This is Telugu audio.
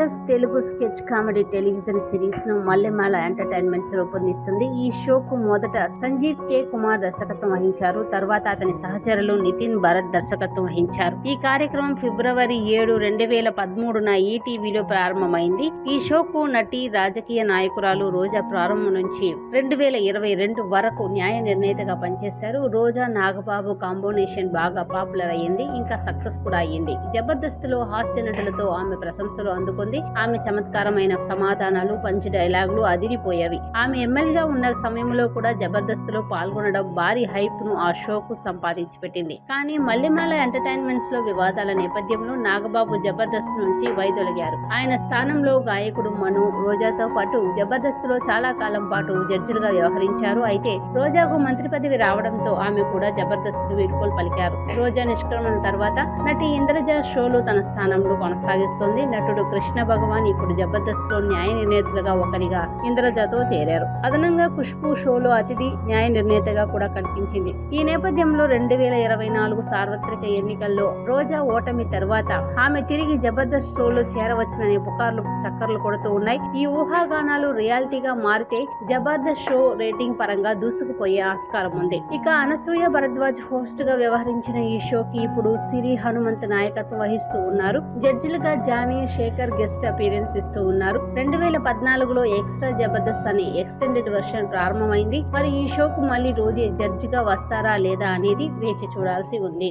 తెలుగు స్కెచ్ కామెడీ టెలివిజన్ సిరీస్ను మల్లెమాల ఎంటర్టైన్మెంట్స్ రూపొందిస్తుంది. ఈ షోకు మొదట సంజీవ్ కే. కుమార్ దర్శకత్వం వహించారు. తర్వాత అతని సహచరులు నితిన్ భరత్ దర్శకత్వం వహించారు. ఈ కార్యక్రమం ఫిబ్రవరి ఏడు రెండు వేల పదమూడున ఈటీవీలో ప్రారంభమైంది. ఈ షోకు నటి రాజకీయ నాయకురాలు రోజా ప్రారంభం నుంచి రెండు వేల ఇరవై రెండు వరకు న్యాయ నిర్ణేతగా పనిచేశారు. రోజా నాగబాబు కాంబినేషన్ బాగా పాపులర్ అయ్యింది. ఇంకా సక్సెస్ కూడా అయ్యింది. జబర్దస్త్లో హాస్య నటులతో ఆమె ప్రశంసలు అందుకుంది. ఆమె చమత్కారమైన సమాధానాలు పంచి డైలాగులు అదిరిపోయేవి. ఆమె ఎమ్మెల్యేగా ఉన్న సమయంలో కూడా జబర్దస్త్లో పాల్గొనడం భారీ హైప్ను ఆ షోకు సంపాదించి పెట్టింది కానీ మల్లెమాల ఎంటర్టైన్మెంట్స్లో వివాదాల నేపథ్యంలో నాగబాబు జబర్దస్త్ నుంచి వైదొలిగారు. ఆయన స్థానంలో గాయకుడు మను రోజాతో పాటు జబర్దస్త్లో చాలా కాలం పాటు జడ్జిలుగా వ్యవహరించారు. అయితే రోజాకు మంత్రి పదవి రావడంతో ఆమె కూడా జబర్దస్త్ వీడ్కోలు పలికారు. రోజా నిష్క్రమణ తర్వాత నటి ఇంద్రజ షోలు తన స్థానంలో కొనసాగిస్తోంది. నటుడు కృష్ణ భగవాన్ ఇప్పుడు జబర్దస్త్లో న్యాయ నిర్ణేతలుగా ఒకరిగా ఇంద్రజతో చేరారు. అదనంగా ఖుష్బు షోలో అతిథి న్యాయ నిర్ణేతగా కూడా కనిపించింది. ఈ నేపథ్యంలో రెండు వేల ఇరవై నాలుగు సార్వత్రిక ఎన్నికల్లో రోజా ఓటమి తర్వాత ఆమె తిరిగి జబర్దస్త్ షోలో చేరవచ్చుననే పుకార్లు చక్కర్లు కొడుతూ ఉన్నాయి. ఈ ఊహాగానాలు రియాలిటీగా మారితే జబర్దస్త్ షో రేటింగ్ పరంగా దూసుకుపోయే ఆస్కారం ఉంది. ఇక అనసూయ భరద్వాజ్ హోస్ట్గా వ్యవహరించిన ఈ షోకి ఇప్పుడు సిరి హనుమంత్ నాయకత్వం వహిస్తూ ఉన్నారు. జడ్జిలుగా జానీ శేఖర్ గెస్ట్ అపీరెన్స్ ఇస్తూ ఉన్నారు. రెండు వేల పద్నాలుగులో ఎక్స్ట్రా జబర్దస్త్ అని ఎక్స్టెండెడ్ వెర్షన్ ప్రారంభమైంది. మరి ఈ షోకు మళ్ళీ రోజే జడ్జిగా వస్తారా లేదా అనేది వేచి చూడాల్సి ఉంది.